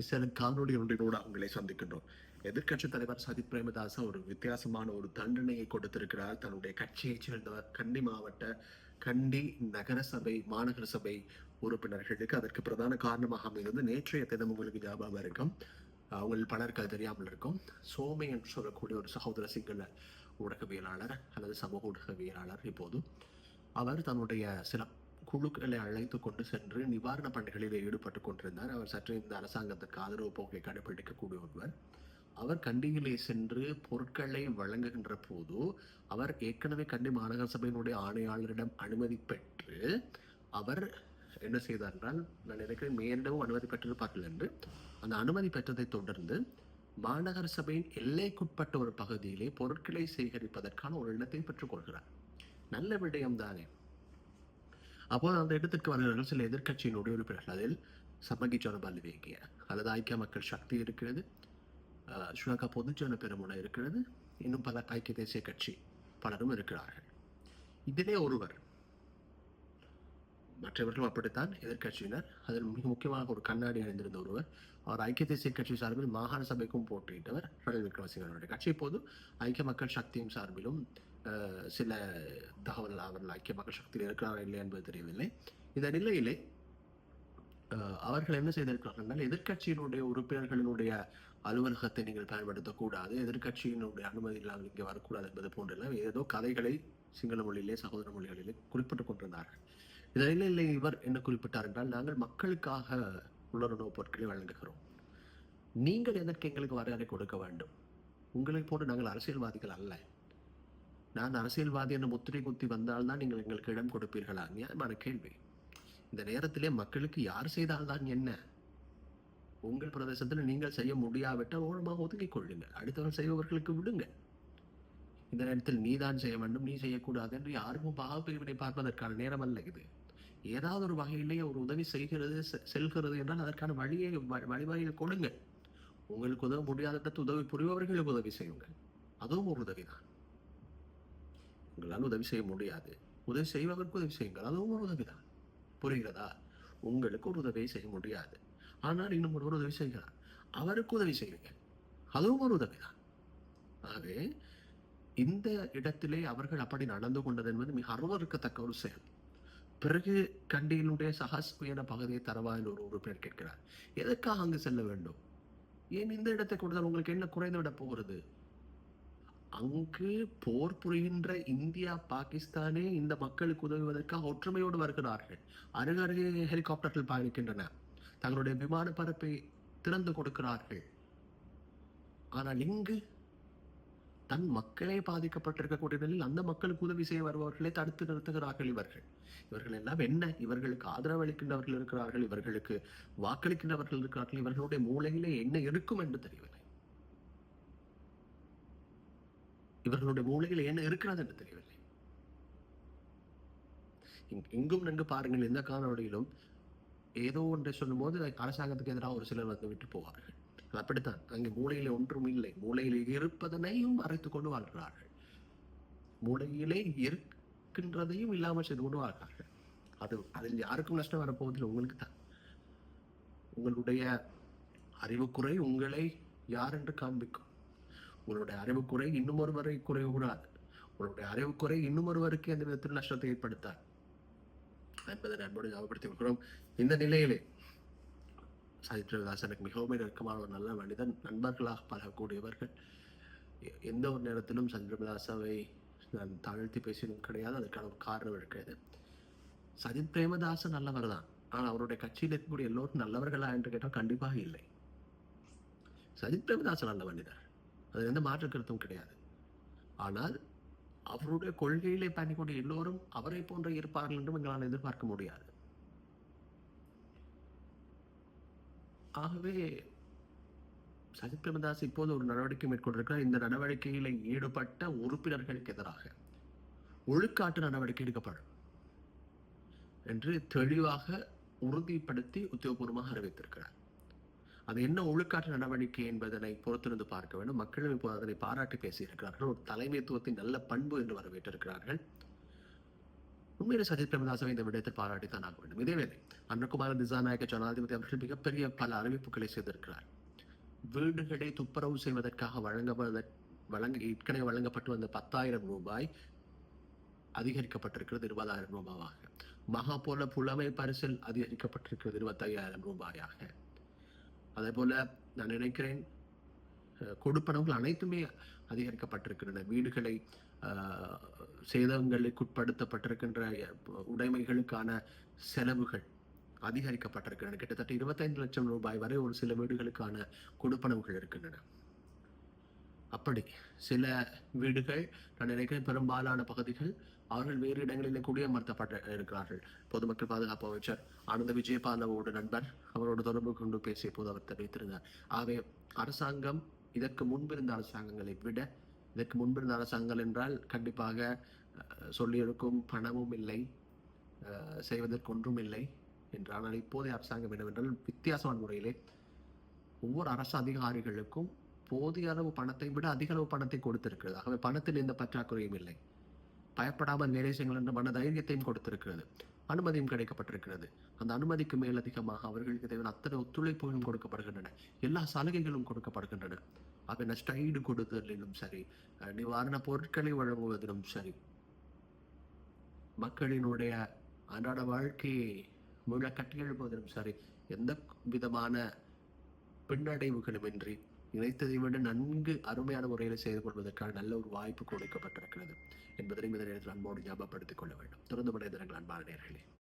சில காணொலி ஒன்றினோடு அவங்களை சந்திக்கின்றோம். எதிர்க்கட்சி தலைவர் சஜித் பிரேமதாச ஒரு வித்தியாசமான ஒரு தண்டனையை கொடுத்திருக்கிறார். தன்னுடைய கட்சியைச் சேர்ந்தவர் கண்டி மாவட்ட கண்டி நகரசபை மாநகர சபை உறுப்பினர்களுக்கு அதற்கு பிரதான காரணமாக அமைந்தது நேற்றைய தினம் உங்களுக்கு ஞாபகம் இருக்கும். அவங்கள் பலருக்கு அது தெரியாமல் இருக்கும். சோமை என்று சொல்லக்கூடிய ஒரு சகோதர சிங்கள ஊடகவியலாளர் அல்லது சமூக ஊடகவியலாளர் இப்போது அவர் தன்னுடைய சில குழுக்களை அழைத்து கொண்டு சென்று நிவாரண பணிகளில் ஈடுபட்டு கொண்டிருந்தார். அவர் சற்று இந்த அரசாங்கத்துக்கு ஆதரவு போக்கை கடைபிடிக்கக்கூடிய ஒருவர். அவர் கண்டியிலே சென்று பொருட்களை வழங்குகின்ற போது அவர் ஏற்கனவே கண்டி மாநகர சபையினுடைய ஆணையாளரிடம் அனுமதி பெற்று அவர் என்ன செய்தார் என்றால் நான் நினைக்கிறேன் மேலிடமும் அனுமதி பெற்றிருப்பார்கள் என்று அந்த அனுமதி பெற்றதை தொடர்ந்து மாநகர சபையின் எல்லைக்குட்பட்ட ஒரு பகுதியிலே பொருட்களை சேகரிப்பதற்கான ஒரு இடத்தை பெற்றுக்கொள்கிறார் நல்ல விடயம் தானே அப்போது அந்த இடத்துக்கு வருகிறார்கள் சில எதிர்கட்சியினுடைய உறுப்பினர்கள் அதில் சமகி ஜனபல்வேகிய அல்லது ஐக்கிய மக்கள் சக்தி இருக்கிறது ஸ்ரீலங்கா பொதுஜன பெருமுனை இருக்கிறது இன்னும் பல ஐக்கிய தேசிய கட்சி பலரும் இருக்கிறார்கள். இதிலே ஒருவர் மற்றவர்களும் அப்படித்தான் எதிர்க்கட்சியினர். அதில் மிக முக்கியமாக ஒரு கண்ணாடி அணிந்திருந்த ஒருவர் அவர் ஐக்கிய தேசிய கட்சி சார்பில் மாகாண சபைக்கும் போட்டியிட்டவர் ரணில் விக்ரமசிங்கனுடைய கட்சி. இப்போது ஐக்கிய மக்கள் சக்தியும் சார்பிலும் சில தகவல் அவர்கள் ஐக்கிய மக்கள் சக்தியில் இருக்கிறாரா இல்லை என்பது தெரியவில்லை. இந்த நிலையிலே அவர்கள் என்ன செய்திருக்கிறார்கள் எதிர்கட்சியினுடைய எதிர்க்கட்சியினுடைய உறுப்பினர்களினுடைய அலுவலகத்தை நீங்கள் பயன்படுத்தக்கூடாது எதிர்க்கட்சியினுடைய அனுமதி இல்லாமல் இங்கே வரக்கூடாது என்பது போன்றெல்லாம் ஏதோ கதைகளை சிங்கள மொழியிலே சகோதர மொழிகளிலே குறிப்பிட்டுக் கொண்டிருந்தார்கள். இந்த நிலையிலே இவர் என்ன குறிப்பிட்டார் என்றால் நாங்கள் மக்களுக்காக உள்ளுணர்வு பொருட்களை வழங்குகிறோம். நீங்கள் எதற்கு எங்களுக்கு வரையறை கொடுக்க வேண்டும்? உங்களை போன்று நாங்கள் அரசியல்வாதிகள் அல்ல. நான் அரசியல்வாதி என்ற முத்திரை குத்தி வந்தால்தான் நீங்கள் எங்களுக்கு இடம் கொடுப்பீர்களா? நியாயமான கேள்வி. இந்த நேரத்திலே மக்களுக்கு யார் செய்தால்தான் என்ன? உங்கள் பிரதேசத்தில் நீங்கள் செய்ய முடியாவிட்டால் ஓரமாக ஒதுங்கிக் கொள்ளுங்கள். அடுத்தவர்கள் செய்பவர்களுக்கு விடுங்க இந்த நேரத்தில் நீதான் செய்ய வேண்டும் நீ செய்யக்கூடாது என்று யாருக்கும் பாகப்பிரிவினை பார்ப்பதற்கான நேரம் அல்ல இது. ஏதாவது ஒரு வகையிலேயே ஒரு உதவி செய்கிறது செ- செல்கிறது என்றால் அதற்கான வழியை வ- வழிவகையை கொடுங்க உங்களுக்கு உதவ முடியாத இடத்து உதவி புரிபவர்களுக்கு உதவி செய்யுங்கள். அதுவும் ஒரு உதவிதான். உங்களால் உதவி செய்ய முடியாது. உதவி செய்வதற்கு உதவி செய்யுங்கள். அதுவும் ஒரு உதவிதான். புரிகிறதா? உங்களுக்கு ஒரு உதவியை செய்ய முடியாது. ஆனால் இன்னும் ஒரு உதவி செய்கிறார். அவருக்கு உதவி செய்யுங்கள் அதுவும் ஒரு உதவிதான். ஆகவே இந்த இடத்திலே அவர்கள் அப்படி நடந்து கொண்டது என்பது மிக அருவருக்கத்தக்க ஒரு செயல். பிறகு கண்டியினுடைய சகாஸ்மியான பகுதியை தரவா என்று ஒரு உறுப்பினர் கேட்கிறார். எதற்காக அங்கு செல்ல வேண்டும்? ஏன் இந்த இடத்தை கொடுத்தால் உங்களுக்கு என்ன குறைந்து விட போகிறது? அங்கு போர் புரிகின்ற இந்தியா பாகிஸ்தானே இந்த மக்களுக்கு உதவுவதற்காக ஒற்றுமையோடு வருகிறார்கள். அருகருகே ஹெலிகாப்டர்கள் பயணிக்கின்றன. தங்களுடைய விமான பரப்பை திறந்து கொடுக்கிறார்கள். ஆனால் இங்கு தன் மக்களே பாதிக்கப்பட்டிருக்கக்கூடிய நிலையில் அந்த மக்களுக்கு உதவி செய்ய வருபவர்களை தடுத்து நிறுத்துகிறார்கள் இவர்கள். இவர்கள் எல்லாம் என்ன? இவர்களுக்கு ஆதரவு அளிக்கின்றவர்கள் இருக்கிறார்கள் இவர்களுக்கு வாக்களிக்கின்றவர்கள் இருக்கிறார்கள் இவர்களுடைய மூளையிலே என்ன இருக்கும் என்று தெரியவில்லை. இவர்களுடைய மூளையில் என்ன இருக்கிறது என்று தெரியவில்லை. எங்கும் நன்கு பாருங்கள் எந்த காணொளியிலும் ஏதோ ஒன்றை சொல்லும்போது அரசாங்கத்துக்கு எதிராக ஒரு சிலர் வந்து விட்டு போவார்கள். அப்படித்தான் அங்கே மூளையில ஒன்றும் இல்லை. மூளையில் இருப்பதனையும் மறைத்துக் கொண்டு வாழ்கிறார்கள். மூளையிலே இருக்கின்றதையும் இல்லாமல் செய்து கொண்டு வாழ்கிறார்கள். அது அதில் யாருக்கும் நஷ்டம் வரப்போவதில்லை உங்களுக்கு தான். உங்களுடைய அறிவுக்குறை உங்களை யார் என்று காண்பிக்கும். உங்களுடைய அறிவுக்குறை இன்னும் ஒருவரை குறையக்கூடாது. உங்களுடைய அறிவுக்குறை இன்னும் ஒருவருக்கு எந்த விதத்தில் நஷ்டத்தை ஏற்படுத்தார் என்பதை நண்போடு ஞாபகப்படுத்திக் கொள்கிறோம் இந்த நிலையிலே சாதித்ரவிதாசனுக்கு எனக்கு மிகவும் நெருக்கமான ஒரு நல்ல மனிதன் நண்பர்களாக பழகக்கூடியவர்கள். எந்த ஒரு நேரத்திலும் சந்திரபிலாசாவை நான் தாழ்த்தி பேசியதும் கிடையாது. அதற்கான ஒரு காரணம் இருக்கிறது. சஜித் பிரேமதாசன் நல்லவர் தான். ஆனால் அவருடைய கட்சியில் இருக்கக்கூடிய எல்லோரும் நல்லவர்களா என்று கேட்டால் கண்டிப்பாக இல்லை. சஜித் பிரேமதாசன் நல்ல மனிதர். அது எந்த மாற்று கருத்தும் கிடையாது. ஆனால் அவருடைய கொள்கையிலே பயணிக்கூடிய எல்லோரும் அவரை போன்ற இருப்பார்கள் என்றும் எங்களால் எதிர்பார்க்க முடியாது. ஆகவே சஜித் பிரேமதாஸ் இப்போது ஒரு நடவடிக்கை மேற்கொண்டிருக்கிறார். இந்த நடவடிக்கையில் ஈடுபட்ட உறுப்பினர்களுக்கு எதிராக ஒழுக்காட்டு நடவடிக்கை எடுக்கப்படும் என்று தெளிவாக உறுதிப்படுத்தி உத்தியோகபூர்வமாக அறிவித்திருக்கிறார். அது என்ன ஒழுக்காற்று நடவடிக்கை என்பதனை பொறுத்திருந்து பார்க்க வேண்டும். மக்களும் இப்போ அதனை பாராட்டி பேசியிருக்கிறார்கள். ஒரு தலைமைத்துவத்தின் நல்ல பண்பு என்று வரவேற்றிருக்கிறார்கள். உண்மையில சஜித் பிரேமதாசவை இந்த விடயத்தை பாராட்டித்தான் ஆக வேண்டும். இதேவேளை அன்றகுமார திசாநாயக்க ஜனாதிபதி அவர்கள் மிகப்பெரிய பல அறிவிப்புகளை செய்திருக்கிறார். வீடுகளை துப்புரவு செய்வதற்காக வழங்கப்பட வழங்க ஏற்கனவே வழங்கப்பட்டு வந்த பத்தாயிரம் ரூபாய் அதிகரிக்கப்பட்டிருக்கிறது இருபதாயிரம் ரூபாவாக. மகா போல புலமை பரிசில் அதிகரிக்கப்பட்டிருக்கிறது இருபத்தையாயிரம் ரூபாயாக. அதே போல் நான் நினைக்கிறேன் கொடுப்பனவுகள் அனைத்துமே அதிகரிக்கப்பட்டிருக்கின்றன. வீடுகளை சேதங்களுக்கு உட்படுத்தப்பட்டிருக்கின்ற உடைமைகளுக்கான செலவுகள் அதிகரிக்கப்பட்டிருக்கின்றன. கிட்டத்தட்ட இருபத்தைந்து லட்சம் ரூபாய் வரை ஒரு சில வீடுகளுக்கான கொடுப்பனவுகள் இருக்கின்றன. அப்படி சில வீடுகள் நான் நினைக்கிறேன் பெரும்பாலான பகுதிகள் அவர்கள் வேறு இடங்களிலே குடியமர்த்தப்பட்டு இருக்கிறார்கள். பொதுமக்கள் பாதுகாப்பு அமைச்சர் ஆனந்த விஜயபாலவோட நண்பர் அவரோடு தொடர்பு கொண்டு பேசிய போது அவர் தெரிவித்திருந்தார். ஆகவே அரசாங்கம் இதற்கு முன்பிருந்த அரசாங்கங்களை விட இதற்கு முன்பிருந்த அரசாங்கங்கள் என்றால் கண்டிப்பாக சொல்லியிருக்கும் பணமும் இல்லை செய்வதற்கு ஒன்றும் இல்லை என்று ஆனால் இப்போதைய அரசாங்கம் என்னவென்றால் வித்தியாசமான முறையிலே ஒவ்வொரு அரசு அதிகாரிகளுக்கும் போதிய அளவு பணத்தை விட அதிக அளவு பணத்தை கொடுத்திருக்கிறது. ஆகவே பணத்தில் எந்த பற்றாக்குறையும் இல்லை. பயப்படாமல் வேலை செய்யுங்கள் என்ற மன தைரியத்தையும் கொடுத்திருக்கிறது. அனுமதியும் கிடைக்கப்பட்டிருக்கிறது. அந்த அனுமதிக்கு மேலதிகமாக அவர்களுக்கு தேவையான அத்தனை ஒத்துழைப்புகளும் கொடுக்கப்படுகின்றன. எல்லா சலுகைகளும் கொடுக்கப்படுகின்றன. ஆக நஷ்ட ஈடு கொடுத்ததிலும் சரி நிவாரண பொருட்களை வழங்குவதிலும் சரி. மக்களினுடைய அன்றாட வாழ்க்கையை முழ கட்டியெழுப்புவதிலும் சரி எந்த விதமான பின்னடைவுகளுமின்றி நினைத்ததை விட நன்கு அருமையான முறையில் செய்து கொள்வதற்கான நல்ல ஒரு வாய்ப்பு கொடுக்கப்பட்டிருக்கிறது. என்பதை இந்த நேரத்தில் அன்போடு ஞாபகப்படுத்திக் கொள்ள வேண்டும். தொடர்ந்து படையதனங்கள் அன்பான நேர்களே